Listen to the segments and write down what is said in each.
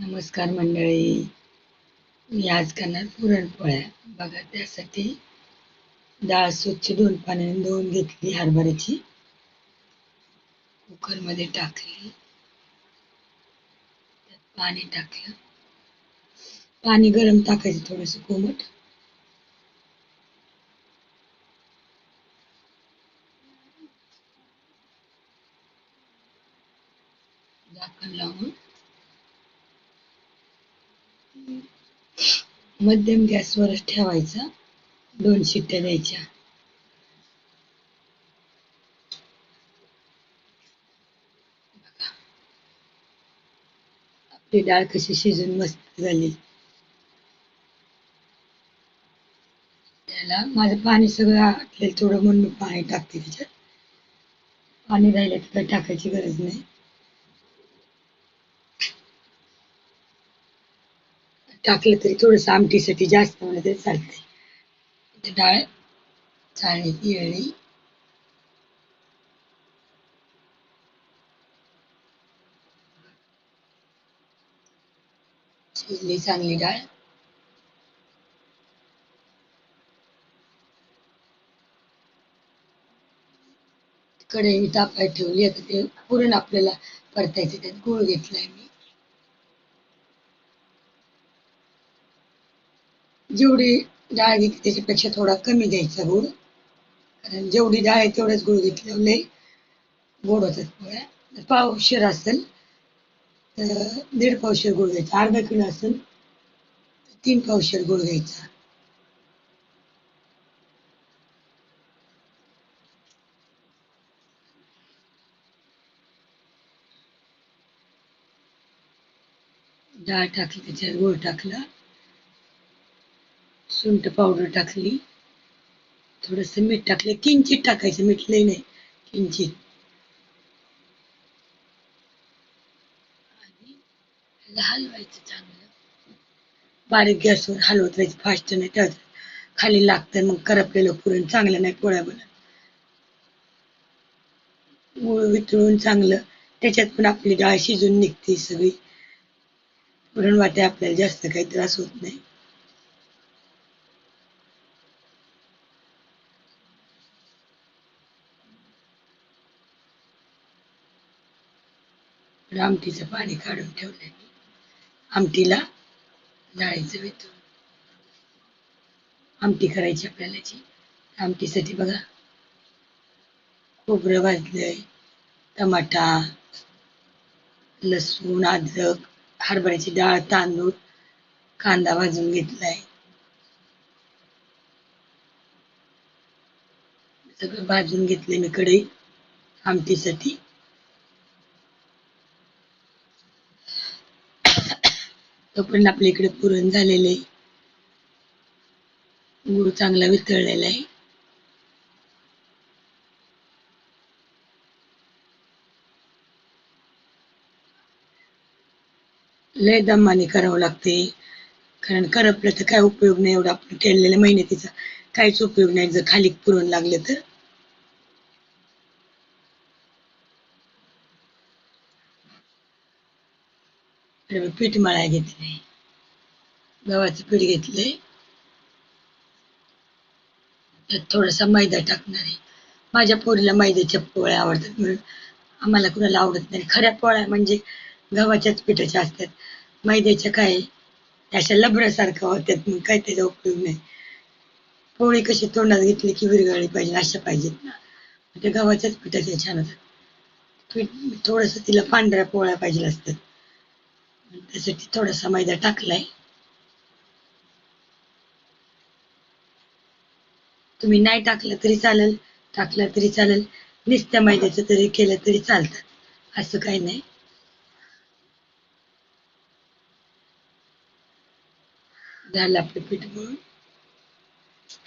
नमस्कार मंडळी. मी आज करणार पुरणपोळ्या. बघा, त्यासाठी डाळ स्वच्छ दोन पाण्याने धुवून घेतली हरभऱ्याची. कुकरमध्ये टाकली. त्यात पाणी टाकलं. पाणी गरम टाकायचं थोडस कोमट. झाकण लावून मध्यम गॅसवरच ठेवायचा. दोन शिट्ट्या द्यायच्या. आपली डाळ कशी शिजून मस्त झाली. त्याला माझं पाणी सगळं आटलेलं थोडं म्हणून पाणी टाकते त्याच्यात. पाणी राहिलं तर काही टाकायची गरज नाही. टाकलं तरी थोडस आमटीसाठी जास्त म्हणलं तरी चालतंय. डाळ चाळणी येळी शिजली चांगली डाळ. कढई तापायला ठेवली आता ते पुरण आपल्याला परतायचं त्यात गुळ घेतलाय मी. जेवढी डाळ घेतली त्याच्यापेक्षा थोडा कमी द्यायचा गुळ. कारण जेवढी डाळ आहे तेवढेच गुळ घेतल्यावर गोड होतात पोळ्या. पावशेर असेल तर दीड पावशेर गुळ घ्यायचा. अर्धा किलो असेल तर तीन पावशेर गुळ घ्यायचा. डाळ टाकली त्याच्यात गुळ टाकला. सुंठ पावडर टाकली. थोडस मीठ टाकलं किंचित टाकायचं मीठ लय नाही किंचित. आणि हलवायचं चांगलं. बारीक गॅसवर हलवत राहायचं फास्ट नाही ठेवायचं खाली लागतं मग करपलेलं पुरण चांगलं नाही पोळ्या बनत गुळ वितळून चांगलं. त्याच्यात पण आपली डाळ शिजून निघते सगळी. पुरण वाटे आपल्याला जास्त काही त्रास होत नाही. आमटीचं पाणी काढून ठेवलंय मी. आमटीला डाळीचं वेतून. आमटी करायची आपल्याला आमटीसाठी बघा खोबरं भाजलंय टमाटा लसूण अद्रक हरभऱ्याची डाळ तांदूळ कांदा भाजून घेतलाय. सगळं भाजून घेतले मी कढई. आमटीसाठी तोपर्यंत आपल्या इकडे पुरण झालेलं आहे. गुळ चांगला वितळलेला आहे. लय दमाने करावं लागते. कारण करपलं तर काय उपयोग नाही एवढा आपण केलेल्या मेहनतीचा. काहीच उपयोग नाही. जर खाली पुरण लागले तर. पीठ मळाय घेतले गव्हाचं पीठ घेतले त्यात थोडासा मैदा टाकणार आहे. माझ्या पोरीला मैद्याच्या पोळ्या आवडतात म्हणून आम्हाला कुणाला आवडत नाही. खऱ्या पोळ्या म्हणजे गव्हाच्याच पिठाच्या असतात. मैद्याच्या काय? अशा लबऱ्यासारख्या होत्यात मग काय त्याचा उपयोग नाही. पोळी कशी तोंडात घेतली की विरघळली पाहिजे अशा पाहिजेत ना. ते गव्हाच्याच पिठाच्या छान होतात. पीठ थोडस तिला पांढऱ्या पोळ्या पाहिजे असतात. त्यासाठी थोडासा मैदा टाकलाय. तुम्ही नाही टाकलं तरी चालेल टाकलं तरी चालेल नुसत्या मैद्याचं तरी केलं तरी चालतात असं काही नाही. झालं आपलं पीठ म्हणून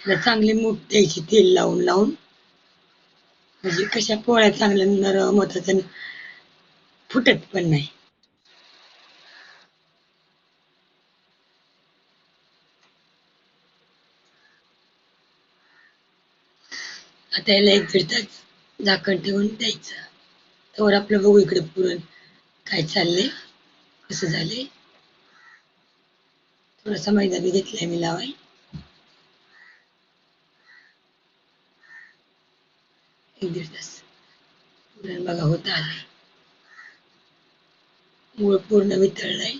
त्याला चांगली मूठ द्यायची तेल लावून लावून. म्हणजे कशा पोळ्या चांगल्या नरम होतात आणि फुटत पण नाही. त्याला एक दीड तास झाकण ठेवून द्यायचं. तर आपलं बघू इकडे पुरण काय चाललंय कसं झालंय. थोडासा मैदा बी घेतलाय मी लावाय. एक दीड तास. पुरण बघा होत आलंय. मूळ पूर्ण वितळलंय.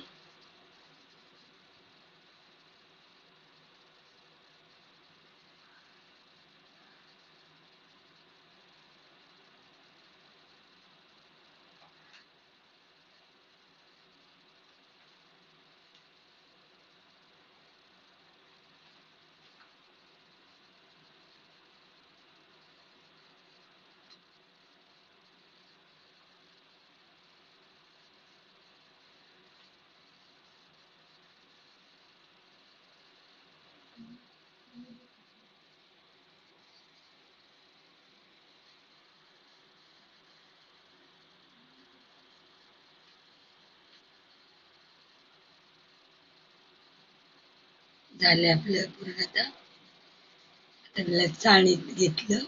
झालं आपलं पूर्ण आता. आता त्याला चाळणीत घेतलं.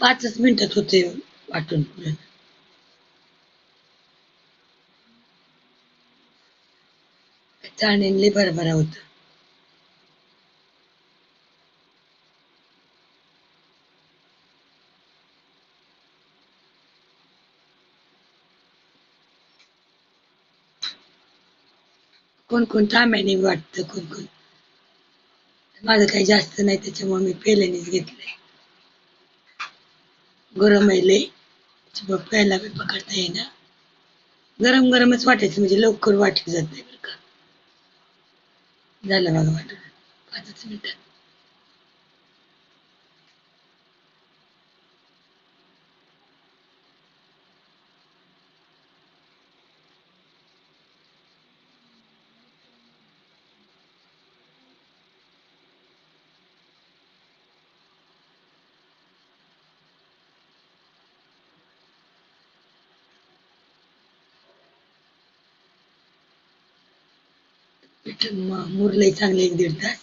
पाचच मिनिटात होते वाटून पुरण चाळणीने भरभरा होत कोण कोण तांब्याने वाटतं कोण कोण माझं काही जास्त नाही त्याच्यामुळे मी पेल्यानेच घेतलंय गरम आहे प्यायला बी पकडता येईना. गरम गरमच वाटायचं म्हणजे लवकर वाटली जात नाही बरं का. झालं बघा वाटत. पाचच मिनिटात मुरलंय चांगले एक दीड तास.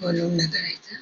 गोल न करायचा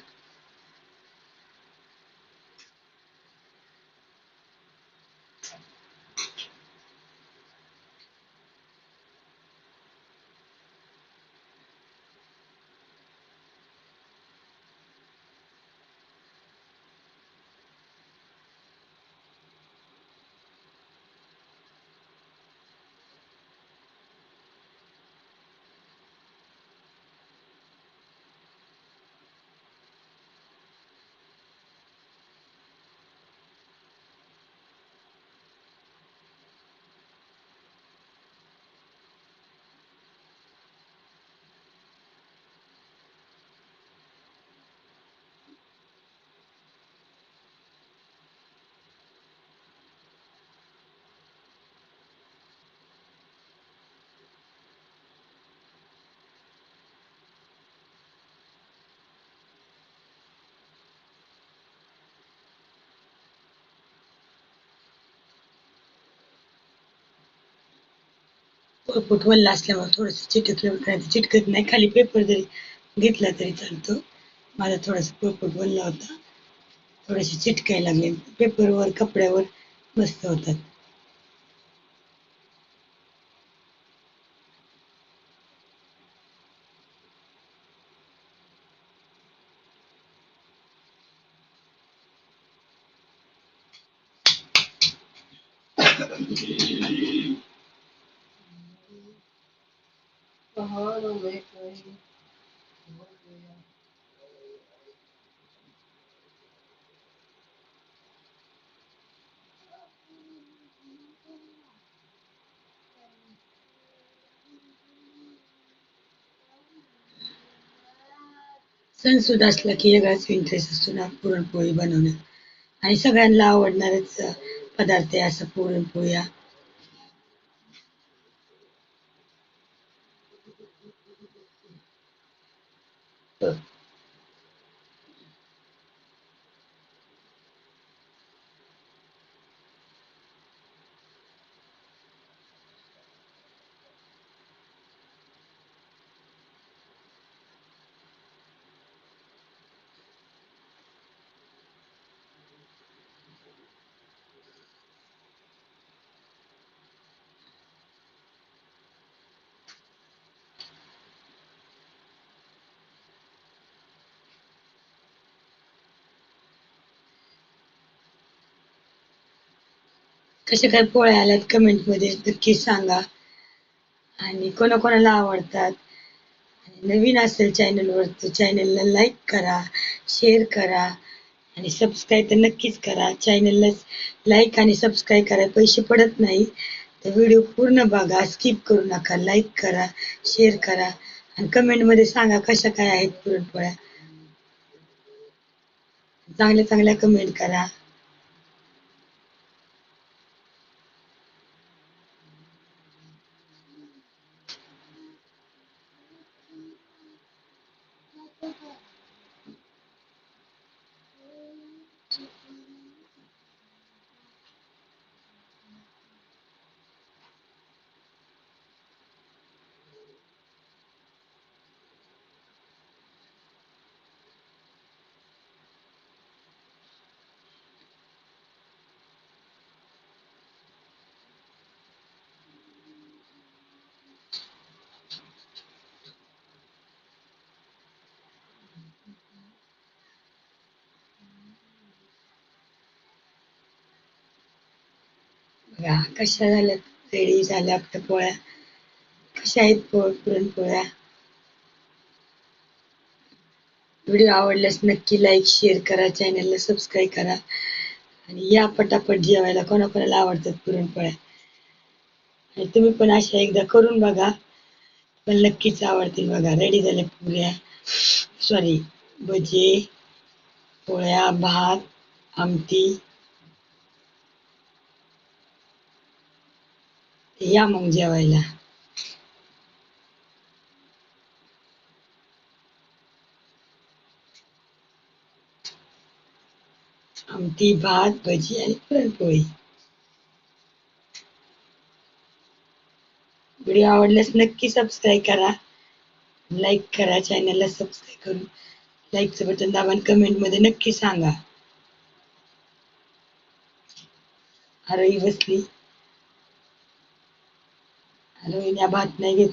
पोळपूट वल्ला असल्यामुळे थोडस चिटकलं करायचं चिटकत नाही खाली पेपर जरी घेतला तरी चालतो माझा थोडासा पोट वल्ला होता थोडेसे चिटकाय लागले पेपरवर कपड्यावर मस्त होतात सण सुद्धा असला की वेगळाच इंटरेस्ट असतो ना पुरणपोळी बनवण्यात आणि सगळ्यांना आवडणारच पदार्थ आहे असं पुरणपोळ्या कशा काय पोळ्या आल्यात कमेंटमध्ये नक्की सांगा. आणि कोणाकोणाला आवडतात. नवीन असेल चॅनलवर तर चॅनलला लाईक करा शेअर करा. आणि सबस्क्राईब तर नक्कीच करा. चॅनलला लाईक आणि सबस्क्राईब करा पैसे पडत नाही. तर व्हिडिओ पूर्ण बघा स्किप करू नका. लाईक करा शेअर करा. आणि कमेंटमध्ये सांगा कशा काय आहेत पुरणपोळ्या. चांगल्या चांगल्या कमेंट करा. बघा कशा झाल्यात रेडी झाल्या आपल्या पोळ्या. कशा आहेत पोळ पुरणपोळ्या? व्हिडिओ आवडल्यास नक्की लाईक शेअर करा चॅनलला सबस्क्राईब करा. आणि या पटापट जेवायला कोणाकोणाला आवडतात पुरणपोळ्या? आणि तुम्ही पण अशा एकदा करून बघा. पण नक्कीच आवडतील बघा. रेडी झाल्या पुऱ्या. सॉरी भजे पोळ्या भात आमटी या मग जेवायला. आमटी भात भजी आणि पुरणपोळी. व्हिडिओ आवडल्यास नक्की सबस्क्राईब करा. लाईक करा चॅनलला सबस्क्राईब करून लाईकचं बटन दाबा आणि कमेंटमध्ये नक्की सांगा. अरे बसली. हरळीने भात नाही घेत.